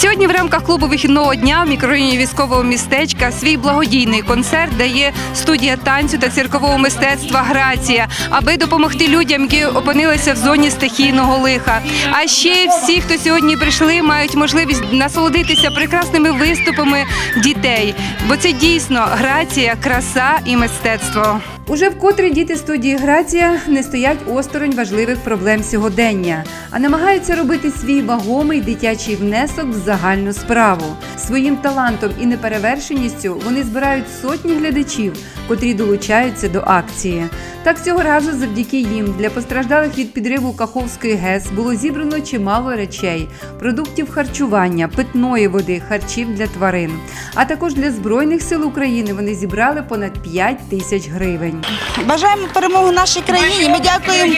Сьогодні в рамках клубу вихідного дня в мікрорайоні військового містечка свій благодійний концерт дає студія танцю та циркового мистецтва Грація, аби допомогти людям, які опинилися в зоні стихійного лиха. А ще всі, хто сьогодні прийшли, мають можливість насолодитися прекрасними виступами дітей, бо це дійсно грація, краса і мистецтво. Уже вкотре діти студії Грація не стоять осторонь важливих проблем сьогодення, а намагаються робити свій вагомий дитячий внесок в загальну справу. Своїм талантом і неперевершеністю вони збирають сотні глядачів, котрі долучаються до акції. Так цього разу, завдяки їм, для постраждалих від підриву Каховської ГЕС було зібрано чимало речей: продуктів харчування, питної води, харчів для тварин. А також для збройних сил України вони зібрали понад 5 тисяч гривень. Бажаємо перемоги нашій країні. Ми дякуємо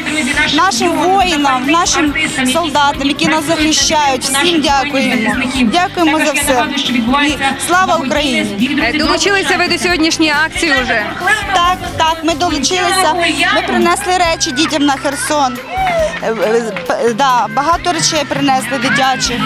нашим воїнам, нашим солдатам, які нас захищають. Всім дякуємо. Дякуємо за все. І слава Україні! Е, Долучилися ви до сьогоднішньої акції вже. Так, так, ми долучилися. Ми принесли речі дітям на Херсон. Е, е, Да, багато речей принесли дитячих.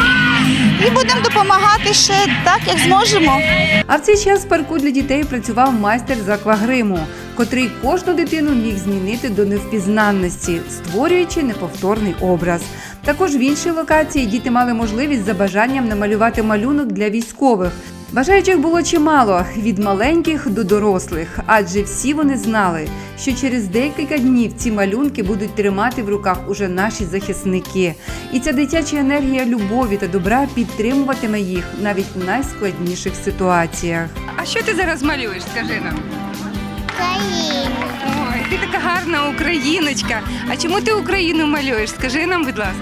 І будемо допомагати ще так, як зможемо. А в цей час в парку для дітей працював майстер з аквагриму, котрий кожну дитину міг змінити до невпізнанності, створюючи неповторний образ. Також в іншій локації діти мали можливість за бажанням намалювати малюнок для військових. Бажаючих було чимало від маленьких до дорослих, адже всі вони знали, що через декілька днів ці малюнки будуть тримати в руках уже наші захисники. І ця дитяча енергія любові та добра підтримуватиме їх навіть в найскладніших ситуаціях. А що ти зараз малюєш? Скажи нам. Україну. Ой, ти така гарна україночка. А чому ти Україну малюєш? Скажи нам, будь ласка.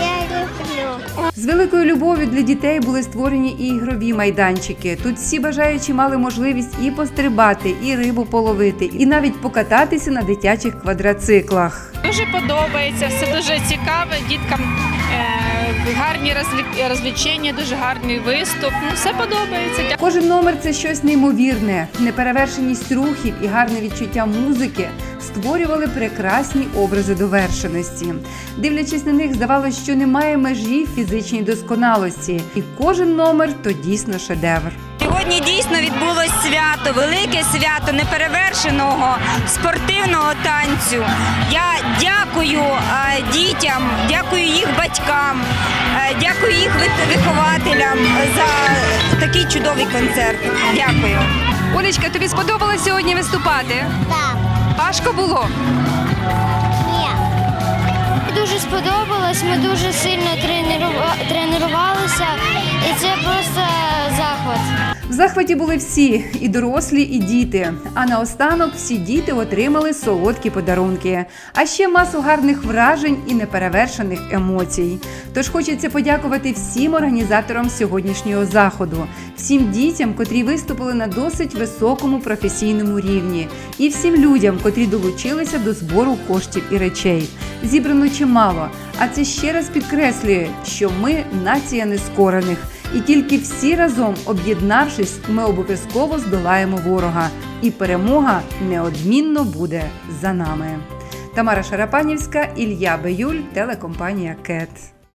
Я люблю. З великою любов'ю для дітей були створені і ігрові майданчики. Тут всі бажаючі мали можливість і пострибати, і рибу половити, і навіть покататися на дитячих квадроциклах. Дуже подобається, все дуже цікаве. Діткам е, гарні розлі- розвлечення, дуже гарний виступ. Ну, все подобається. Кожен номер це щось неймовірне. Неперевершеність рухів і гарне відчуття музики створювали прекрасні образи довершеності. Дивлячись на них, здавалося, що немає межі фізичній досконалості, і кожен номер то дійсно шедевр. Сьогодні дійсно відбулось свято, велике свято неперевершеного спортивного танцю. Я дякую е, дітям, дякую їх батькам, е, дякую їх вихователям за такий чудовий концерт. Дякую. Олечка, тобі сподобалось сьогодні виступати? Так. Важко було. Ні. Дуже сподобалось, ми дуже сильно тренувалися, і це просто захваті були всі і дорослі, і діти. А наостанок всі діти отримали солодкі подарунки, а ще масу гарних вражень і неперевершених емоцій. Тож хочеться подякувати всім організаторам сьогоднішнього заходу, всім дітям, котрі виступили на досить високому професійному рівні, і всім людям, котрі долучилися до збору коштів і речей. Зібрано чимало, а це ще раз підкреслює, що ми нація нескорених. І тільки всі разом, об'єднавшись, ми обов'язково здолаємо ворога, і перемога неодмінно буде за нами. Тамара Шарапанівська, Ілля Беюль, телекомпанія Кет.